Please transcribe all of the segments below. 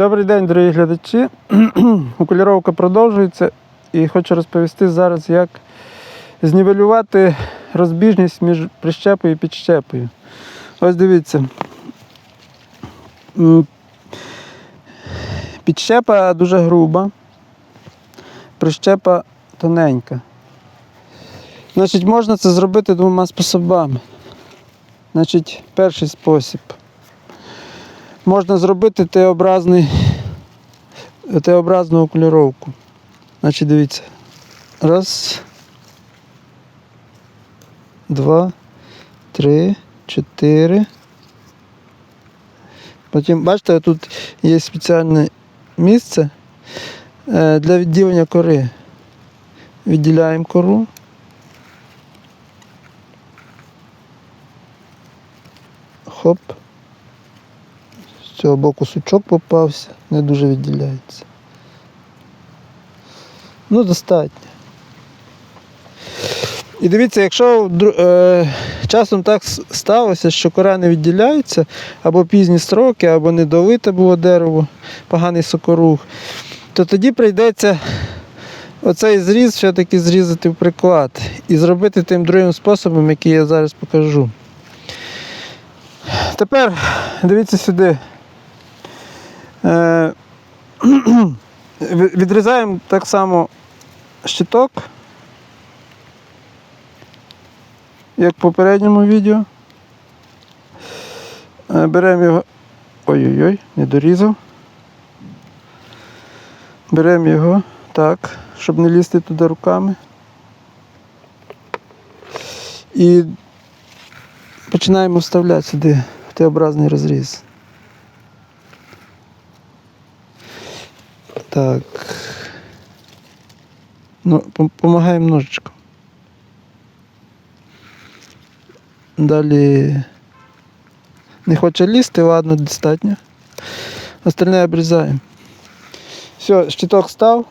Добрий день, дорогі глядачі. Окуліровка продовжується і хочу розповісти зараз, як знівелювати розбіжність між прищепою і підщепою. Ось дивіться. Підщепа дуже груба, прищепа тоненька. Значить, можна це зробити двома способами. Значить, перший спосіб. Можна зробити Т-образний, Т-образну окуліровку. Значить, дивіться. Раз. Два, три, чотири. Потім, бачите, тут є спеціальне місце е, для відділення кори. Відділяємо кору. Хоп. Цього боку сучок попався, не дуже відділяється. Ну, достатньо. І дивіться, якщо е, часом так сталося, що кора не відділяється, або пізні строки, або недолите було дерево, поганий сокорух, то тоді прийдеться оцей зріз все-таки зрізати в приклад і зробити тим другим способом, який я зараз покажу. Тепер дивіться сюди. Е, від- Відрізаємо так само щиток, як в попередньому відео. Е, Беремо його. Ой-ой-ой, не дорізав. Беремо його так, щоб не лізти туди руками. І починаємо вставляти сюди Т-образний розріз. Так. Ну, допомагаємо ножичком. Далі не хоче лізти, ладно, достатньо. Остальне обрізаємо. Все, щиток став.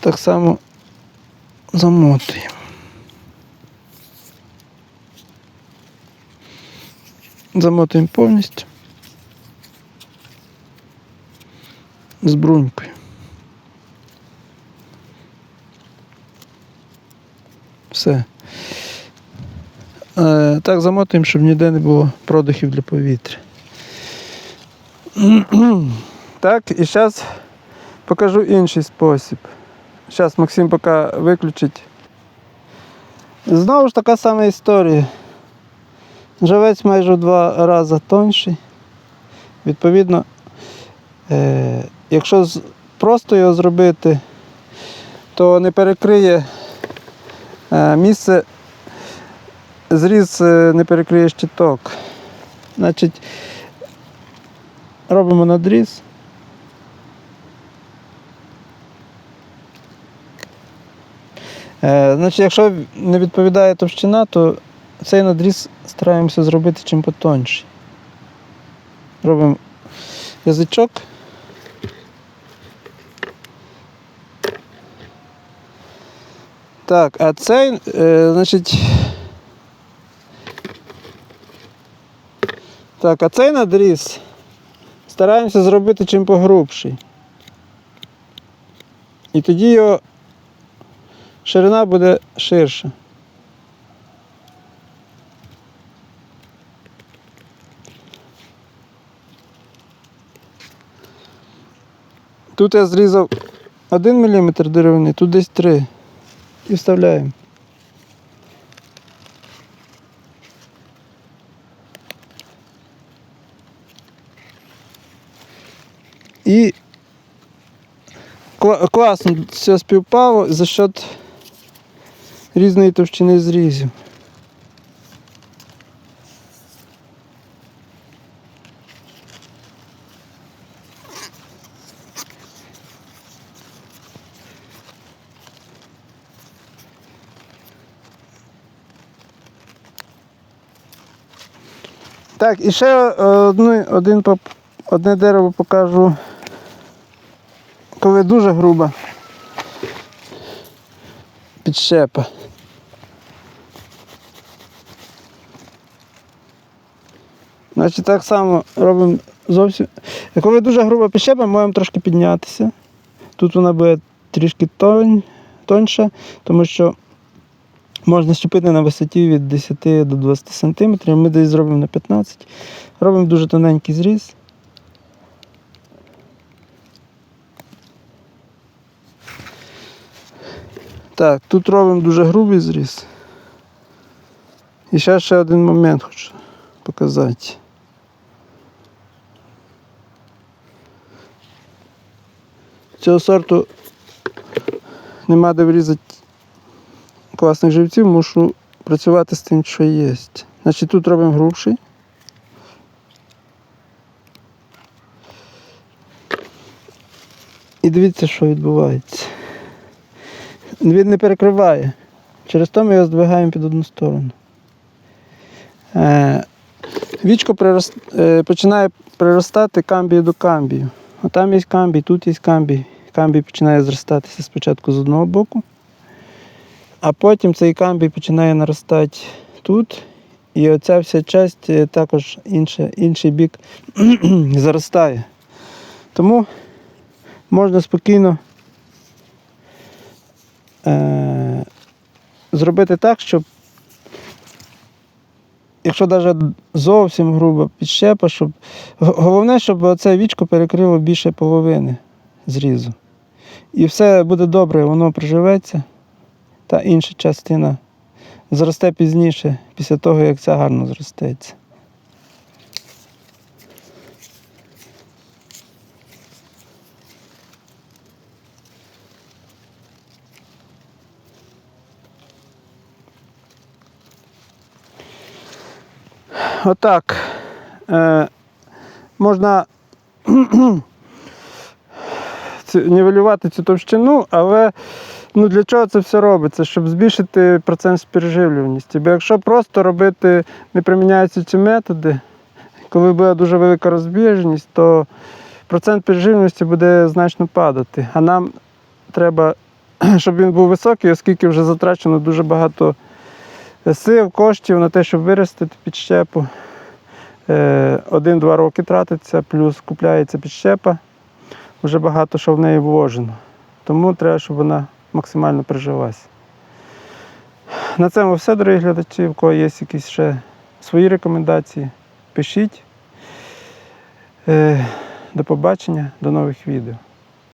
Так само замотуємо. Замотуємо повністю. З брунькою. Все. Е, так замотуємо, щоб ніде не було продухів для повітря. Так, і зараз покажу інший спосіб. Зараз Максим поки виключить. Знову ж така сама історія. Живець майже в два рази тонший. Відповідно, е, якщо просто його зробити, то не перекриє е, місце, зріз е, не перекриє щиток. Значить, робимо надріз. Е, значить, якщо не відповідає товщина, то цей надріз стараємося зробити чим потонший. Робимо язичок. Так, а цей, е, значить. Так, а цей надріз стараємося зробити чим погрубший. І тоді його ширина буде ширша. Тут я зрізав 1 мм деревини, тут десь 3 і вставляємо. І кла- класно все співпало за счет різної товщини зрізів. Так, і ще е, одну, один, одне дерево покажу, коли дуже груба підщепа. Значить, так само робимо зовсім. Коли дуже груба підщепа, можемо трошки піднятися. Тут вона буде трішки тонь, тоньша, тому що можна щепити на висоті від 10 до 20 см. Ми десь зробимо на 15 Робимо дуже тоненький зріз. Так, тут робимо дуже грубий зріз. І ще ще один момент хочу показати. Цього сорту нема де врізати класних живців, мушу працювати з тим, що є. Значить, тут робимо грубший. І дивіться, що відбувається. Він не перекриває. Через то ми його здвигаємо під одну сторону. Е, Вічко прирос... е, починає приростати камбію до камбію. Отам є камбій, тут є камбій. Камбій починає зростатися спочатку з одного боку, а потім цей камбій починає наростати тут. І оця вся часть е, також інше, інший бік заростає. Тому можна спокійно е, зробити так, щоб якщо навіть зовсім груба підщепа, щоб головне, щоб оце вічко перекрило більше половини зрізу. І все буде добре, воно приживеться, та інша частина зросте пізніше, після того, як ця гарно зростеться. Отак. Е, можна нівелювати цю товщину, але ну, для чого це все робиться? Щоб збільшити процент спірживлюваності. Бо якщо просто робити, не приміняються ці методи, коли буде дуже велика розбіжність, то процент підживності буде значно падати. А нам треба, щоб він був високий, оскільки вже затрачено дуже багато сил, коштів на те, щоб виростити підщепу. Е, Один-два роки тратиться, плюс купляється підщепа. Вже багато що в неї вложено. Тому треба, щоб вона максимально приживайся. На цьому все, дорогі глядачі. У кого є якісь ще свої рекомендації, пишіть. Е, До побачення, до нових відео.